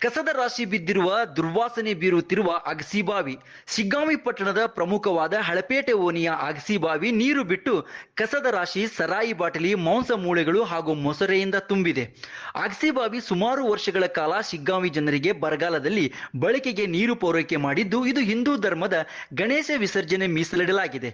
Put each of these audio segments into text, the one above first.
ಕಸದ ರಾಶಿ ಬಿದ್ದಿರುವ, ದುರ್ವಾಸನೆ ಬೀರುತ್ತಿರುವ ಅಗಸಿಬಾವಿ. ಶಿಗ್ಗಾಂವಿ ಪಟ್ಟಣದ ಪ್ರಮುಖವಾದ ಹಳಪೇಟೆ ಓಣಿಯ ಅಗಸಿಬಾವಿ ನೀರು ಬಿಟ್ಟು ಕಸದ ರಾಶಿ ಸರಾಯಿ ಬಾಟಲಿ, ಮಾಂಸ ಮೂಳೆಗಳು ಹಾಗೂ ಮೊಸರೆಯಿಂದ ತುಂಬಿದೆ. ಅಗಸಿಬಾವಿ ಸುಮಾರು ವರ್ಷಗಳ ಕಾಲ ಶಿಗ್ಗಾಂವಿ ಜನರಿಗೆ ಬರಗಾಲದಲ್ಲಿ ಬಳಕೆಗೆ ನೀರು ಪೂರೈಕೆ ಮಾಡಿದ್ದು, ಇದು ಹಿಂದೂ ಧರ್ಮದ ಗಣೇಶ ವಿಸರ್ಜನೆ ಮೀಸಲಿಡಲಾಗಿದೆ.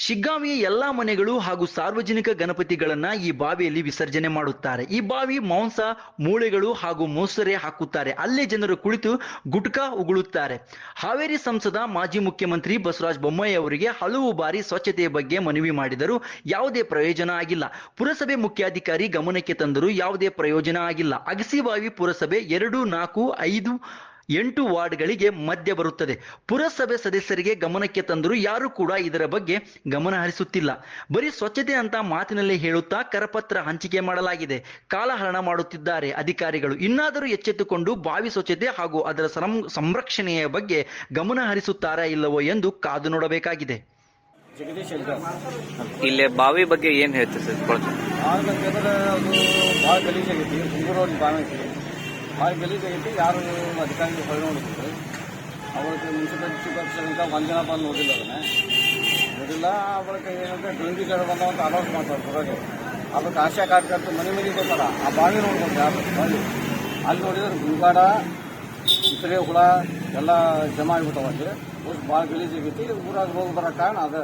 ಶಿಗ್ಗಾಂವಿಯ ಎಲ್ಲಾ ಮನೆಗಳು ಹಾಗೂ ಸಾರ್ವಜನಿಕ ಗಣಪತಿಗಳನ್ನ ಈ ಬಾವಿಯಲ್ಲಿ ವಿಸರ್ಜನೆ ಮಾಡುತ್ತಾರೆ. ಈ ಬಾವಿ ಮಾಂಸ, ಮೂಳೆಗಳು ಹಾಗೂ ಮೊಸರೆ ಹಾಕುತ್ತಾರೆ. ಅಲ್ಲೇ ಜನರು ಕುಳಿತು ಗುಟ್ಕಾ ಉಗುಳುತ್ತಾರೆ. ಹಾವೇರಿ ಸಂಸದ ಮಾಜಿ ಮುಖ್ಯಮಂತ್ರಿ ಬಸವರಾಜ ಬೊಮ್ಮಾಯಿ ಅವರಿಗೆ ಹಲವು ಬಾರಿ ಸ್ವಚ್ಛತೆಯ ಬಗ್ಗೆ ಮನವಿ ಮಾಡಿದರೂ ಯಾವುದೇ ಪ್ರಯೋಜನ ಆಗಿಲ್ಲ. ಪುರಸಭೆ ಮುಖ್ಯಾಧಿಕಾರಿ ಗಮನಕ್ಕೆ ತಂದರೂ ಯಾವುದೇ ಪ್ರಯೋಜನ ಆಗಿಲ್ಲ. ಅಗಸಿ ಬಾವಿ ಪುರಸಭೆ ಎರಡು, ನಾಲ್ಕು, ಐದು ಎಂಟು ವಾರ್ಡ್ಗಳಿಗೆ ಮಧ್ಯ ಬರುತ್ತದೆ. ಪುರಸಭೆ ಸದಸ್ಯರಿಗೆ ಗಮನಕ್ಕೆ ತಂದರೂ ಯಾರು ಕೂಡ ಇದರ ಬಗ್ಗೆ ಗಮನ ಹರಿಸುತ್ತಿಲ್ಲ. ಬರೀ ಸ್ವಚ್ಛತೆ ಅಂತ ಮಾತಿನಲ್ಲಿ ಹೇಳುತ್ತಾ ಕರಪತ್ರ ಹಂಚಿಕೆ ಮಾಡಲಾಗಿದೆ. ಕಾಲಹರಣ ಮಾಡುತ್ತಿದ್ದಾರೆ ಅಧಿಕಾರಿಗಳು. ಇನ್ನಾದರೂ ಎಚ್ಚೆತ್ತುಕೊಂಡು ಬಾವಿ ಸ್ವಚ್ಛತೆ ಹಾಗೂ ಅದರ ಸಂರಕ್ಷಣೆಯ ಬಗ್ಗೆ ಗಮನ ಹರಿಸುತ್ತಾರಾ ಇಲ್ಲವೋ ಎಂದು ಕಾದು ನೋಡಬೇಕಾಗಿದೆ. ಇಲ್ಲಿ ಬಾವಿ ಬಗ್ಗೆ ಏನ್ ಹೇಳ್ತೀರಿ ಸರ್? ಭಾಳ ಗಲೀಜಾಗೈತಿ ಬಾವಿ ಐತಿ. ಭಾಳ ಗಲೀಜಾಗೈತಿ ಯಾರು ಅಧಿಕಾರಿಗಳು ಹೊಳೆ ನೋಡಿದ್ರು. ಅವ್ರಿಗೆ ಮುನ್ಸಿಪಾಲಿಟಿ ಒಂದು ಜನ ಬಂದು ನೋಡಿಲ್ಲ ಅದನ್ನ ನೋಡಿಲ್ಲ ಅವಳಿಗೆ ಏನಂದ್ರೆ ಡೆಂಗಿ ಜ್ವರ ಬಂದಾವ ಅಂತ ಅನೌನ್ಸ್ ಮಾಡ್ತಾರೆ ಹೊರಗೆ. ಅದಕ್ಕೆ ಆಶಾ ಕಾರ್ಯಕರ್ತರು ಮನೆ ಮನೆಗೆ ಬರ್ತಾರ ಆ ಬಾವಿ ನೋಡ್ಬೋದು ಯಾರು? ಬಾವಿ ಅಲ್ಲಿ ನೋಡಿದ್ರೆ ಗುಂಗಾಡ ಇತರೆ ಹುಳ, ಎಲ್ಲ ಜಮಾ ಆಗ್ಬಿಟ್ಟವ ಅಲ್ಲಿ. ಊರು ಭಾಳ ಗಲೀಜಾಗೈತಿ ಊರಾಗ ಹೋಗಿ ಬರೋ ಕಾರಣ ಅದ.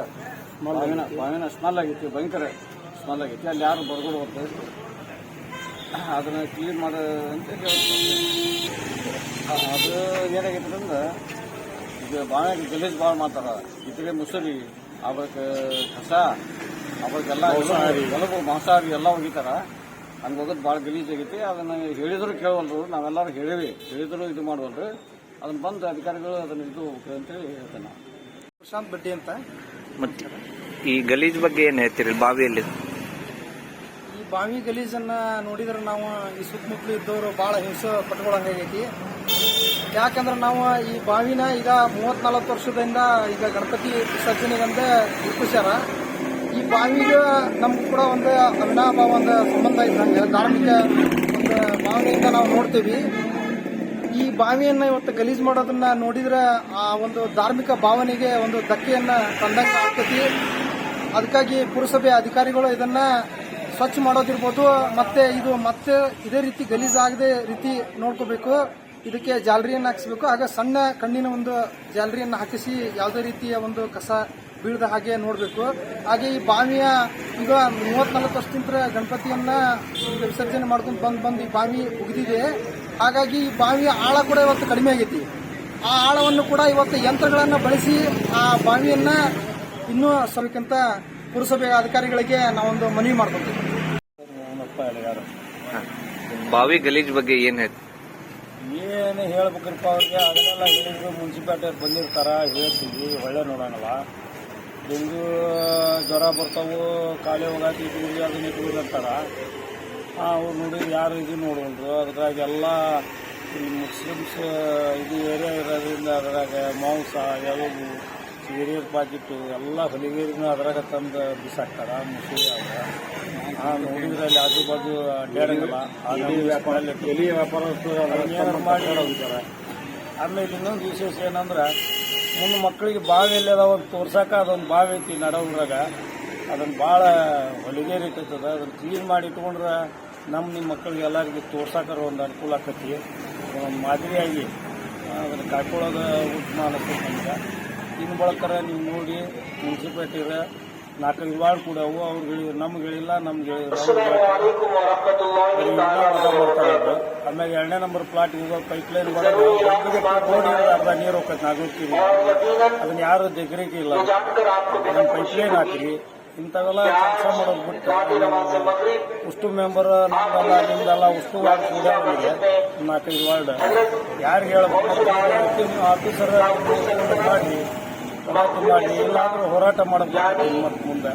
ಬಾವಿನ ಬಾವಿನ ಸ್ಮೆಲ್ ಆಗೈತಿ ಭಯಂಕರ ಸ್ಮೆಲ್ ಆಗೈತಿ ಅಲ್ಲಿ ಯಾರು ಬರ್ಗಳು ಬರ್ತದೆ ಅದನ್ನ ಕ್ಲೀನ್ ಮಾಡ ಅಂತ ಅದು ಏನಾಗೈತಂದ್ರೆ ಈಗ ಭಾಳ ಗಲೀಜ್ ಭಾಳ ಮಾಡ್ತಾರ. ಇತರೆ ಮುಸುರಿ ಅವಕ್ಕೆ ಕಸ ಅವಕ್ಕೆಲ್ಲ ಹೊಲಗು ಮಾಂಸಾಹಾರಿ ಎಲ್ಲ ಒಗಿತಾರ. ಹಂಗೆ ಹೋಗೋದು ಭಾಳ ಗಲೀಜ್ ಆಗೈತಿ. ಅದನ್ನು ಹೇಳಿದ್ರು ಕೇಳವಲ್ರು. ನಾವೆಲ್ಲರೂ ಹೇಳಿವಿ. ಹೇಳಿದ್ರು ಇದು ಮಾಡುವಲ್ರಿ. ಅದನ್ನ ಬಂದು ಅಧಿಕಾರಿಗಳು ಅದನ್ನ ಇದು ಅಂತೇಳಿ ಹೇಳ್ತೇನೆ ಪ್ರಶಾಂತ್ ಬಡ್ಡಿ ಅಂತ. ಮತ್ತೆ ಈ ಗಲೀಜ್ ಬಗ್ಗೆ ಏನು ಹೇಳ್ತೀರಿ? ಬಾವಿಯಲ್ಲಿ ಬಾವಿ ಗಲೀಜನ್ನ ನೋಡಿದ್ರೆ ನಾವು ಈ ಸುತ್ತಮುತ್ತಲು ಇದ್ದವರು ಭಾಳ ಹಿಂಸೆ ಪಟ್ಕೊಳಂಗಾಗೈತಿ ಯಾಕಂದ್ರೆ ನಾವು ಈ ಬಾವಿನ ಈಗ ಮೂವತ್ ನಲವತ್ತು ವರ್ಷದಿಂದ ಈಗ ಗಣಪತಿ ವಿಸರ್ಜನೆಗಂದ ಗುರುತಿಸ್ಯಾರ. ಈ ಬಾವಿಗೆ ನಮ್ಗೆ ಕೂಡ ಒಂದು ಅವಿನಾಭಾವ, ಒಂದು ಸಂಬಂಧ ಇದ್ದಂಗೆ ಧಾರ್ಮಿಕ ಒಂದು ಭಾವನೆಯಿಂದ ನಾವು ನೋಡ್ತೀವಿ. ಈ ಬಾವಿಯನ್ನ ಇವತ್ತು ಗಲೀಜು ಮಾಡೋದನ್ನ ನೋಡಿದ್ರೆ ಆ ಒಂದು ಧಾರ್ಮಿಕ ಭಾವನೆಗೆ ಒಂದು ಧಕ್ಕೆಯನ್ನ ತಂದಂಗೆ ಆಗ್ತೈತಿ. ಅದಕ್ಕಾಗಿ ಪುರಸಭೆ ಅಧಿಕಾರಿಗಳು ಇದನ್ನ ಸ್ವಚ್ಛ ಮಾಡೋದಿರ್ಬೋದು, ಮತ್ತೆ ಇದು ಮತ್ತೆ ಇದೇ ರೀತಿ ಗಲೀಜ್ ಆಗದೆ ರೀತಿ ನೋಡ್ಕೋಬೇಕು, ಇದಕ್ಕೆ ಜಾಲರಿಯನ್ನು ಹಾಕಿಸ್ಬೇಕು. ಆಗ ಸಣ್ಣ ಕಣ್ಣಿನ ಒಂದು ಜಾಲರಿಯನ್ನು ಹಾಕಿಸಿ ಯಾವುದೇ ರೀತಿಯ ಒಂದು ಕಸ ಬೀಳದ ಹಾಗೆ ನೋಡಬೇಕು. ಹಾಗೆ ಈ ಬಾವಿಯ ಈಗ ನಲವತ್ತು ವರ್ಷದಿಂದ ಗಣಪತಿಯನ್ನ ವಿಸರ್ಜನೆ ಮಾಡ್ಕೊಂಡು ಬಂದು ಬಂದು ಈ ಬಾವಿ ಉಗಿದಿದೆ ಹಾಗಾಗಿ ಈ ಬಾವಿಯ ಆಳ ಕೂಡ ಇವತ್ತು ಕಡಿಮೆ ಆಗೈತಿ. ಆ ಆಳವನ್ನು ಕೂಡ ಇವತ್ತು ಯಂತ್ರಗಳನ್ನು ಬಳಸಿ ಆ ಬಾವಿಯನ್ನ ಇನ್ನೂ ಸ್ವಲ್ಪಕ್ಕಿಂತ ಪುರಸಭೆ ಅಧಿಕಾರಿಗಳಿಗೆ ನಾವೊಂದು ಮನವಿ ಮಾಡ್ಕೊತೀವಿ. ಬಾವಿ ಗಲೀಜ್ ಬಗ್ಗೆ ಏನ್ ಹೇಳ್ತೀರಿ ಏನು ಹೇಳ್ಬೇಕ್ರಪ್ಪ ಅವ್ರಿಗೆ? ಅದನ್ನೆಲ್ಲ ಹೇಳಿದ್ರು. ಮುನ್ಸಿಪಾಲ್ಟಿ ಅವ್ರು ಬಂದಿರ್ತಾರ ಹೇಳ್ತೀವಿ. ಒಳ್ಳೆ ನೋಡೋಣಲ್ಲ ಡೆಂಗು ಜ್ವರ ಬರ್ತಾವು ಕಾಲೇ ಹೋಗಾಕಿ ಇಟ್ಬಿಡಿ ಅದನ್ನ ಇಟ್ಬಿಡಿ ಅಂತಾರ. ಅವ್ರು ನೋಡಿ ಯಾರು ಇದು ನೋಡೋಲ್ರು ಅದ್ರಾಗ ಎಲ್ಲ ಈ ಮುಸ್ಲಿಮ್ಸ್ ಇದು ಏರಿಯಾ ಇರೋದ್ರಿಂದ ಅದ್ರಾಗ ಮಾಂಸ ಯಾವುದು ಹಿರಿಯರ್ ಪಾಕಿಟ್ಟು ಎಲ್ಲ ಹೊಲಿಗೇರಿನೂ ಅದ್ರಾಗ ತಂದು ಬಿಸಾಕ್ತಾರ ಮುಸುಳಿ ನೋಡಿದ್ರಲ್ಲಿ ಆ ಅಲ್ಲಿ ಆಜು ಬಾಜು ಅಡ್ಡಾಡಂಗಿಲ್ಲ. ಎಲಿ ವ್ಯಾಪಾರ ಮಾಡಿ ಹೋಗ್ತಾರೆ. ಆಮೇಲೆ ಇನ್ನೊಂದು ವಿಶೇಷ ಏನಂದ್ರೆ ಮುಂದೆ ಮಕ್ಕಳಿಗೆ ಬಾವಿ ಎಲ್ಲಿ ಅದಾವ ಅಂತ ತೋರ್ಸಾಕ ಅದೊಂದು ಬಾವಿ ಐತಿ ನಡೋದ್ರಾಗ ಅದನ್ನ ಭಾಳ ಹೊಲಿಗೇರಿ ಇರ್ತದ ಅದನ್ನು ಕ್ಲೀನ್ ಮಾಡಿ ಇಟ್ಕೊಂಡ್ರೆ ನಮ್ಮ ನಿಮ್ಮ ಮಕ್ಕಳಿಗೆ ಎಲ್ಲರಿಗೂ ತೋರ್ಸಾಕರ ಒಂದು ಅನುಕೂಲ ಆಕತಿ. ಒಂದು ಮಾದರಿಯಾಗಿ ಅದನ್ನು ಕಾಯ್ಕೊಳ್ಳೋದು ಉತ್ತಮ ಅನಿಸ್ತದೆ ನಮ್ಗೆ. ಇನ್ನು ಬಳಕರ ನೀವು ನೋಡಿ ಮುನ್ಸಿಪಾಲ್ಟಿಗೆ ನಾಲ್ಕೈದು ವಾರ್ಡ್ ಕೂಡ ಅವು ಅವ್ರು ಹೇಳಿ ನಮ್ಗೆ ಹೇಳಿಲ್ಲ ನಮ್ಗೆ ಆಮೇಲೆ ಎರಡನೇ ನಂಬರ್ ಪ್ಲಾಟ್ ಈಗ ಪೈಪ್ ಲೈನ್ ಅರ್ಧ ನೀರು ಹೋಗ್ತದೆ ನಾಲ್ಕು ಅದನ್ನ ಯಾರು ಜಗರಿಗೆ ಇಲ್ಲ. ಅದನ್ನ ಪೈಪ್ ಲೈನ್ ಹಾಕಿರಿ ಇಂಥವೆಲ್ಲ ಕೆಲಸ ಮಾಡೋದು ಬಿಟ್ಟು ಉಷ್ಟು ಮೆಂಬರ್ ನಮ್ದಲ್ಲ ನಿಮ್ದಲ್ಲ ಉಷ್ಟು ವಾರ್ಡ್ ಕೂಡ ನಾಲ್ಕೈದು ವಾರ್ಡ್. ಯಾರು ಹೇಳಬಹುದು ಆಫೀಸರ್ ಮಾಡಿ ಹೋರಾಟ ಮಾಡಿ ಎಲ್ಲಾದರೂ ಹೋರಾಟ ಮಾಡಬೇಕು ಮತ್ತೆ ಮುಂದೆ.